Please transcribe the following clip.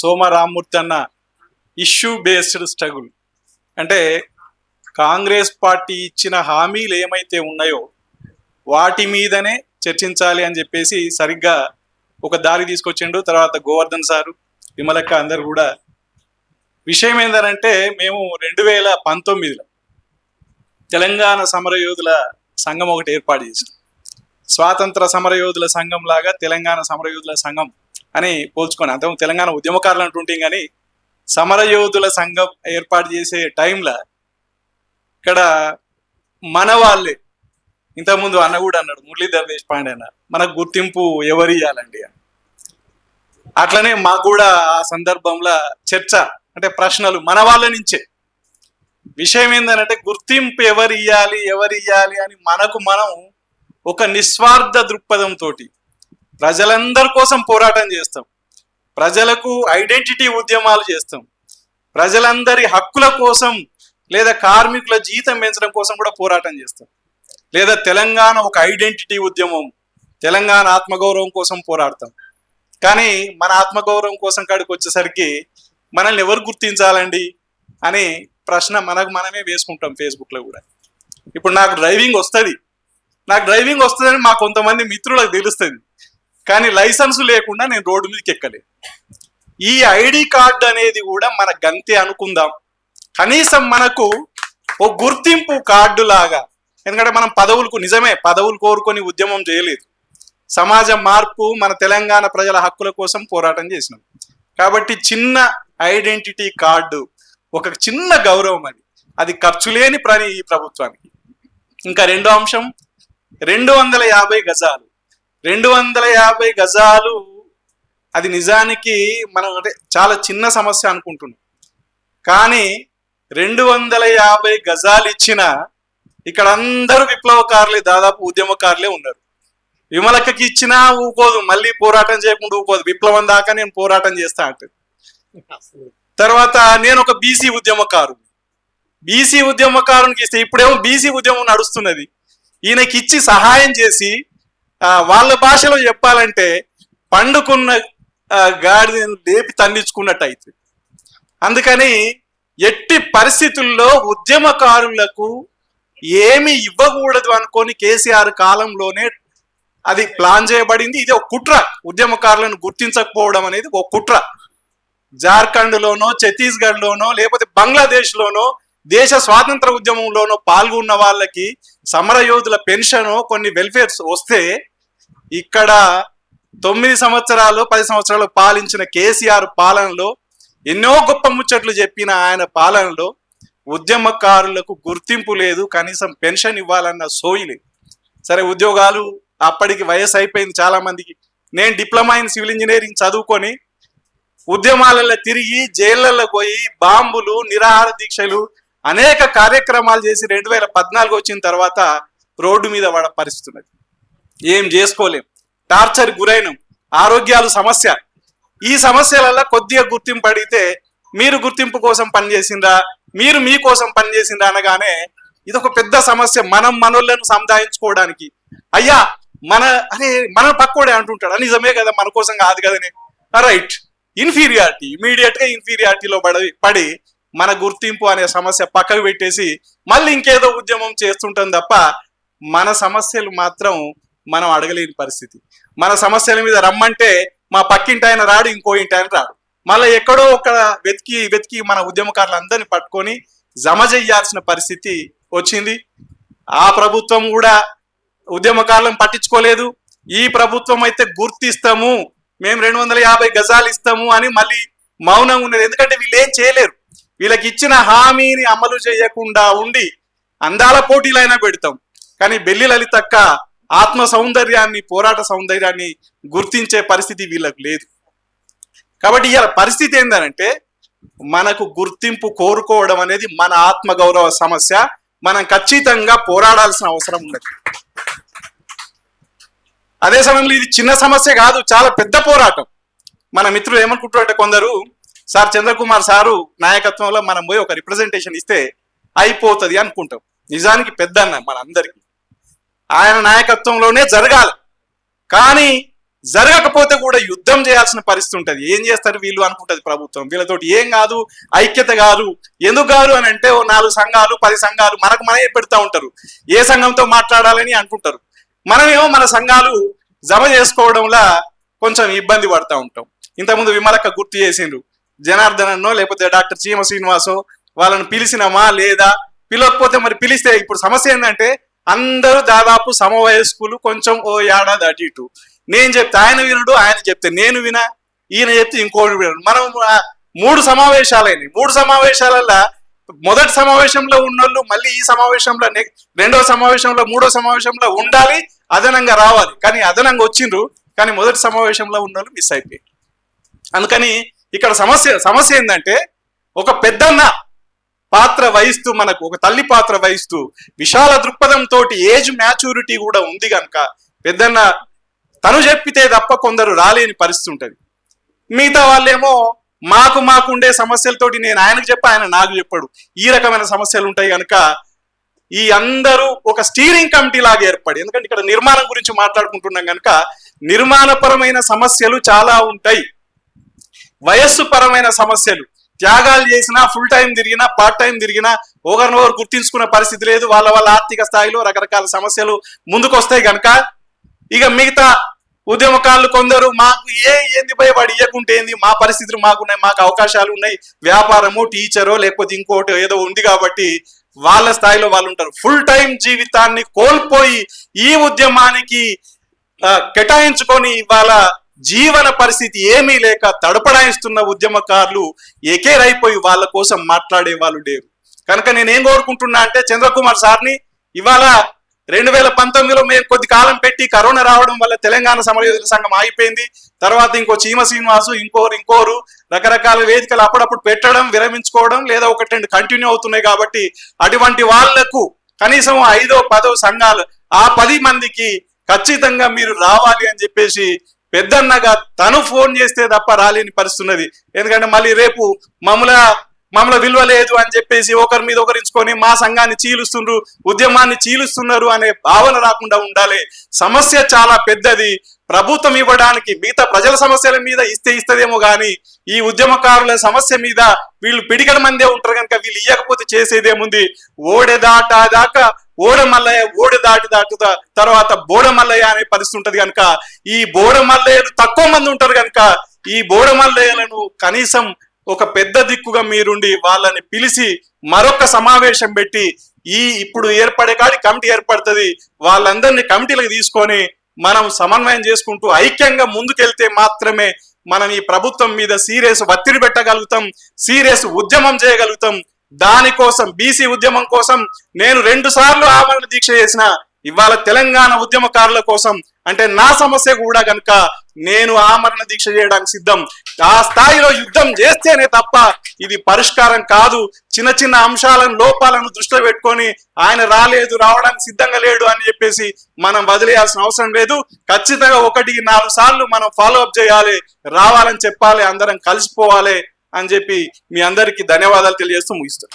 సోమ రామ్మూర్తి అన్న issue based struggle అంటే Congress party ఇచ్చిన హామీలు ఏమైతే ఉన్నాయో వాటి మీదనే చర్చించాలి అని చెప్పేసి సరిగ్గా ఒక దారి తీసుకొచ్చిండు. తర్వాత గోవర్ధన్ సారు విమలక్క అందరు కూడా. విషయం ఏంటంటే మేము రెండు వేల పంతొమ్మిదిలో తెలంగాణ సమరయోధుల సంఘం ఒకటి ఏర్పాటు చేసాం స్వాతంత్ర సమరయోధుల సంఘం లాగా తెలంగాణ సమరయోధుల సంఘం అని పోల్చుకొని అంత తెలంగాణ ఉద్యమకారులు అంటుంటే కానీ సమరయోధుల సంఘం ఏర్పాటు చేసే టైంలో ఇక్కడ మన వాళ్ళే. ఇంతకుముందు అన్న కూడా అన్నాడు మురళీధర్ దేశపాండే అన్న మనకు గుర్తింపు ఎవరు ఇవ్వాలండి అని. అట్లనే మాకు కూడా ఆ సందర్భంలో చర్చ అంటే ప్రశ్నలు మన వాళ్ళ నుంచే. విషయం ఏంటంటే గుర్తింపు ఎవరు ఇవ్వాలి ఎవరు ఇవ్వాలి అని మనకు మనం ఒక నిస్వార్థ దృక్పథంతో ప్రజలందరి కోసం పోరాటం చేస్తాం. ప్రజలకు ఐడెంటిటీ ఉద్యమాలు చేస్తాం. ప్రజలందరి హక్కుల కోసం లేదా కార్మికుల జీతం పెంచడం కోసం కూడా పోరాటం చేస్తాం. లేదా తెలంగాణ ఒక ఐడెంటిటీ ఉద్యమం తెలంగాణ ఆత్మగౌరవం కోసం పోరాడతాం. కానీ మన ఆత్మగౌరవం కోసం కాడికి వచ్చేసరికి మనల్ని ఎవరు గుర్తించాలండి అని ప్రశ్న మనకు మనమే వేసుకుంటాం ఫేస్బుక్లో కూడా. ఇప్పుడు నాకు డ్రైవింగ్ వస్తుంది. నాకు డ్రైవింగ్ వస్తుందని మా కొంతమంది మిత్రులకు తెలుస్తుంది. కానీ లైసెన్స్ లేకుండా నేను రోడ్డు మీదకి ఎక్కలే ఈ ఐడి కార్డు అనేది కూడా మన గంతే అనుకుందాం. కనీసం మనకు ఓ గుర్తింపు కార్డు లాగా ఎందుకంటే మనం పదవులకు నిజమే పదవులు కోరుకొని ఉద్యమం చేయలేదు. సమాజ మార్పు మన తెలంగాణ ప్రజల హక్కుల కోసం పోరాటం చేసినాం. కాబట్టి చిన్న ఐడెంటిటీ కార్డు ఒక చిన్న గౌరవం అది. అది ఖర్చు లేని ప్రణి ఈ ప్రభుత్వానికి. ఇంకా రెండో అంశం రెండు వందల యాభై గజాలు. రెండు వందల యాభై గజాలు. అది నిజానికి మనం అంటే చాలా చిన్న సమస్య అనుకుంటున్నాం. కానీ రెండు వందల యాభై గజాలు ఇచ్చిన ఇక్కడ అందరూ విప్లవకారులే దాదాపు ఉద్యమకారులే ఉన్నారు. విమలక్కకి ఇచ్చినా ఊకోదు మళ్ళీ పోరాటం చేయకుండా ఊకోదు. విప్లవం దాకా నేను పోరాటం చేస్తా అంటది తర్వాత నేను ఒక బీసీ ఉద్యమకారు బీసీ ఉద్యమకారునికి ఇస్తే ఇప్పుడేమో బీసీ ఉద్యమం నడుస్తున్నది. ఈయనకి ఇచ్చి సహాయం చేసి వాళ్ళ భాషలో చెప్పాలంటే పండుకున్న గాడిదని లేపి తన్నించుకున్నట్టు అవుతుంది అందుకని ఎట్టి పరిస్థితుల్లో ఉద్యమకారులకు ఏమి ఇవ్వకూడదు అనుకొని కేసీఆర్ కాలంలోనే అది ప్లాన్ చేయబడింది. ఇది ఒక కుట్ర. ఉద్యమకారులను గుర్తించకపోవడం అనేది ఒక కుట్ర. జార్ఖండ్లోనో ఛత్తీస్గఢ్లోనో లేకపోతే బంగ్లాదేశ్లోనో దేశ స్వాతంత్ర ఉద్యమంలోనో పాల్గొన్న వాళ్ళకి సమరయోధుల పెన్షన్ కొన్ని వెల్ఫేర్స్ వస్తే ఇక్కడ తొమ్మిది సంవత్సరాలు పది సంవత్సరాలు పాలించిన కేసీఆర్ పాలనలో ఎన్నో గొప్ప ముచ్చట్లు చెప్పిన ఆయన పాలనలో ఉద్యమకారులకు గుర్తింపు లేదు కనీసం పెన్షన్ ఇవ్వాలన్న సోయి లేదు. సరే ఉద్యోగాలు అప్పటికి వయసు అయిపోయింది చాలా మందికి నేను డిప్లొమా ఇన్ సివిల్ ఇంజనీరింగ్ చదువుకొని ఉద్యమాలలో తిరిగి జైళ్ళల్లో పోయి బాంబులు నిరాహార దీక్షలు అనేక కార్యక్రమాలు చేసి రెండు వేల పద్నాలుగు వచ్చిన తర్వాత రోడ్డు మీద పడ పరిస్థితున్నది. ఏం చేసుకోలేం. టార్చర్ గురైనం. ఆరోగ్యాలు సమస్య. ఈ సమస్యలలో కొద్దిగా గుర్తింపు అడిగితే మీరు గుర్తింపు కోసం పనిచేసిందా మీరు మీకోసం పనిచేసిందా అనగానే ఇది ఒక పెద్ద సమస్య మనం మనోళ్ళను సంధాయించుకోవడానికి అయ్యా మన అరే మన పక్కోడే అంటుంటాడు. నిజమే కదా మన కోసం కాదు కదనే రైట్. ఇన్ఫీరియారిటీ ఇమీడియట్గా ఇన్ఫీరియారిటీలో పడి పడి మన గుర్తింపు అనే సమస్య పక్కకు పెట్టేసి మళ్ళీ ఇంకేదో ఉద్యమం చేస్తుంటాం తప్ప మన సమస్యలు మాత్రం మనం అడగలేని పరిస్థితి. మన సమస్యల మీద రమ్మంటే మా పక్కింటి ఆయన రాడు ఇంకో ఇంటి ఆయన రాడు. మళ్ళీ ఎక్కడో ఒక వెతికి వెతికి మన ఉద్యమకారులందరినీ పట్టుకొని జమ చేయాల్సిన పరిస్థితి వచ్చింది. ఆ ప్రభుత్వం కూడా ఉద్యమకారులను పట్టించుకోలేదు. ఈ ప్రభుత్వం అయితే గుర్తిస్తాము మేము రెండు వందల యాభై గజాలు ఇస్తాము అని మళ్ళీ మౌనం ఉన్నది. ఎందుకంటే వీళ్ళు ఏం చేయలేరు. వీళ్ళకి ఇచ్చిన హామీని అమలు చేయకుండా ఉండి అందాల పోటీలైనా పెడతాం. కానీ బెల్లి లలితక్క ఆత్మ సౌందర్యాన్ని పోరాట సౌందర్యాన్ని గుర్తించే పరిస్థితి వీళ్ళకి లేదు. కాబట్టి ఇలా పరిస్థితి ఏంటంటే మనకు గుర్తింపు కోరుకోవడం అనేది మన ఆత్మ గౌరవ సమస్య. మనం ఖచ్చితంగా పోరాడాల్సిన అవసరం ఉండదు అదే సమయంలో ఇది చిన్న సమస్య కాదు చాలా పెద్ద పోరాటం. మన మిత్రులు ఏమనుకుంటారంటే కొందరు సార్ చంద్రకుమార్ సారు నాయకత్వంలో మనం పోయి ఒక రిప్రజెంటేషన్ ఇస్తే అయిపోతుంది అనుకుంటాం. నిజానికి పెద్ద అన్న మన అందరికీ ఆయన నాయకత్వంలోనే జరగాలి. కానీ జరగకపోతే కూడా యుద్ధం చేయాల్సిన పరిస్థితి ఉంటుంది. ఏం చేస్తారు వీళ్ళు అనుకుంటది ప్రభుత్వం. వీళ్ళతోటి ఏం కాదు ఐక్యత కాదు. ఎందుకు కాదు అని అంటే ఓ నాలుగు సంఘాలు పది సంఘాలు మనకు మనమే పెడతా ఉంటారు. ఏ సంఘంతో మాట్లాడాలని అనుకుంటారు. మనమేమో మన సంఘాలు జమ చేసుకోవడంలా కొంచెం ఇబ్బంది పడతా ఉంటాం. ఇంతకుముందు విమలక్క గుర్తు చేసిండ్రు. జనార్దనన్నో లేకపోతే డాక్టర్ చీమ శ్రీనివాసో వాళ్ళని పిలిచినామా లేదా? పిలవకపోతే మరి పిలిస్తే ఇప్పుడు సమస్య ఏంటంటే అందరూ దాదాపు సమవయస్కులు కొంచెం ఓ ఏడాది అటు ఇటు. నేను చెప్తే ఆయన వినడు ఆయన చెప్తే నేను వినా ఈయన చెప్తే ఇంకోటి వినడు. మనం మూడు సమావేశాలైనవి మూడు సమావేశాలలో మొదటి సమావేశంలో ఉన్నోళ్ళు మళ్ళీ ఈ సమావేశంలో రెండో సమావేశంలో మూడో సమావేశంలో ఉండాలి అదనంగా రావాలి. కానీ అదనంగా వచ్చిండ్రు కానీ మొదటి సమావేశంలో ఉన్నోళ్ళు మిస్ అయిపోయి అందుకని ఇక్కడ సమస్య సమస్య ఏంటంటే ఒక పెద్దన్న పాత్ర వహిస్తూ మనకు ఒక తల్లి పాత్ర వహిస్తూ విశాల దృక్పథంతో ఏజ్ మ్యాచ్యూరిటీ కూడా ఉంది కనుక పెద్దన్న తను చెప్పితే తప్ప కొందరు రాలేని పరిస్థితి ఉంటుంది. మిగతా వాళ్ళేమో మాకు మాకు ఉండే సమస్యలతోటి నేను ఆయనకు చెప్ప ఆయన నాకు చెప్పాడు. ఈ రకమైన సమస్యలు ఉంటాయి కనుక ఈ అందరూ ఒక స్టీరింగ్ కమిటీ లాగా ఏర్పడి ఎందుకంటే ఇక్కడ నిర్మాణం గురించి మాట్లాడుకుంటున్నాం కనుక నిర్మాణపరమైన సమస్యలు చాలా ఉంటాయి. వయస్సు పరమైన సమస్యలు త్యాగాలు చేసినా ఫుల్ టైం తిరిగినా పార్ట్ టైం తిరిగినా ఒకరినొకరు గుర్తించుకునే పరిస్థితి లేదు. వాళ్ళ వాళ్ళ ఆర్థిక స్థాయిలో రకరకాల సమస్యలు ముందుకు వస్తాయి కనుక ఇక మిగతా ఉద్యమకారులు కొందరు మాకు ఏ ఏంది భయపడి ఇవ్వకుంటే ఏంది? మా పరిస్థితులు మాకున్నాయి మాకు అవకాశాలు ఉన్నాయి. వ్యాపారము టీచరో లేకపోతే ఇంకోటి ఏదో ఉంది కాబట్టి వాళ్ళ స్థాయిలో వాళ్ళు ఉంటారు. ఫుల్ టైం జీవితాన్ని కోల్పోయి ఈ ఉద్యమానికి కేటాయించుకొని ఇవాళ జీవన పరిస్థితి ఏమీ లేక తడపడాయిస్తున్న ఉద్యమకారులు ఎకేరైపోయి వాళ్ళ కోసం మాట్లాడే వాళ్ళు లేరు. కనుక నేను ఏం కోరుకుంటున్నా అంటే చంద్రకుమార్ సార్ని ఇవాళ రెండు వేల పంతొమ్మిదిలో మేము కొద్ది కాలం పెట్టి కరోనా రావడం వల్ల తెలంగాణ సమరయోధుల సంఘం ఆగిపోయింది. తర్వాత ఇంకో చీమ శ్రీనివాసు ఇంకోరు ఇంకోరు రకరకాల వేదికలు అప్పుడప్పుడు పెట్టడం విరమించుకోవడం లేదా ఒకటి రెండు కంటిన్యూ అవుతున్నాయి కాబట్టి అటువంటి వాళ్ళకు కనీసం ఐదో పదో సంఘాలు ఆ పది మందికి ఖచ్చితంగా మీరు రావాలి అని చెప్పేసి పెద్దన్నగా తను ఫోన్ చేస్తే తప్ప రాలేని పరిస్థితి ఉన్నది ఎందుకంటే మళ్ళీ రేపు మమ్మల మమ్మల్ని విలువ లేదు అని చెప్పేసి ఒకరి మీద ఒకరించుకొని మా సంఘాన్ని చీలుస్తుండ్రు ఉద్యమాన్ని చీలుస్తున్నారు అనే భావన రాకుండా ఉండాలి. సమస్య చాలా పెద్దది. ప్రభుత్వం ఇవ్వడానికి మిగతా ప్రజల సమస్యల మీద ఇస్తే ఇస్తదేమో కానీ ఈ ఉద్యమకారుల సమస్య మీద వీళ్ళు పిడికడ మందే ఉంటారు కనుక వీళ్ళు ఇవ్వకపోతే చేసేదేముంది? ఓడెదాట దాకా ఓడమల్లయ్య ఓడి దాటి దాటి తర్వాత బోడమల్లయ్య అనే పరిస్థితి ఉంటది కనుక ఈ బోడమల్లయ్యలు తక్కువ మంది ఉంటారు కనుక ఈ బోడమల్లయ్యలను కనీసం ఒక పెద్ద దిక్కుగా మీరుండి వాళ్ళని పిలిచి మరొక సమావేశం పెట్టి ఈ ఇప్పుడు ఏర్పడే కాడి కమిటీ ఏర్పడుతుంది వాళ్ళందరినీ కమిటీలకు తీసుకొని మనం సమన్వయం చేసుకుంటూ ఐక్యంగా ముందుకెళ్తే మాత్రమే మనం ఈ ప్రభుత్వం మీద సీరియస్ ఒత్తిడి పెట్టగలుగుతాం సీరియస్ ఉద్యమం చేయగలుగుతాం దానికోసం బీసీ ఉద్యమం కోసం నేను రెండు సార్లు ఆమరణ దీక్ష చేసిన ఇవాళ తెలంగాణ ఉద్యమకారుల కోసం అంటే నా సమస్య కూడా కనుక నేను ఆమరణ దీక్ష చేయడానికి సిద్ధం. ఆ స్థాయిలో యుద్ధం చేస్తేనే తప్ప ఇది పరిష్కారం కాదు. చిన్న చిన్న అంశాలను లోపాలను దృష్టిలో పెట్టుకొని ఆయన రాలేదు రావడానికి సిద్ధంగా లేడు అని చెప్పేసి మనం వదిలేయాల్సిన అవసరం లేదు. ఖచ్చితంగా ఒకటి నాలుగు సార్లు మనం ఫాలో అప్ చేయాలి రావాలని చెప్పాలి అందరం కలిసిపోవాలి. అని చెప్పి మీ అందరికీ ధన్యవాదాలు తెలియజేస్తూ ముగిస్తాను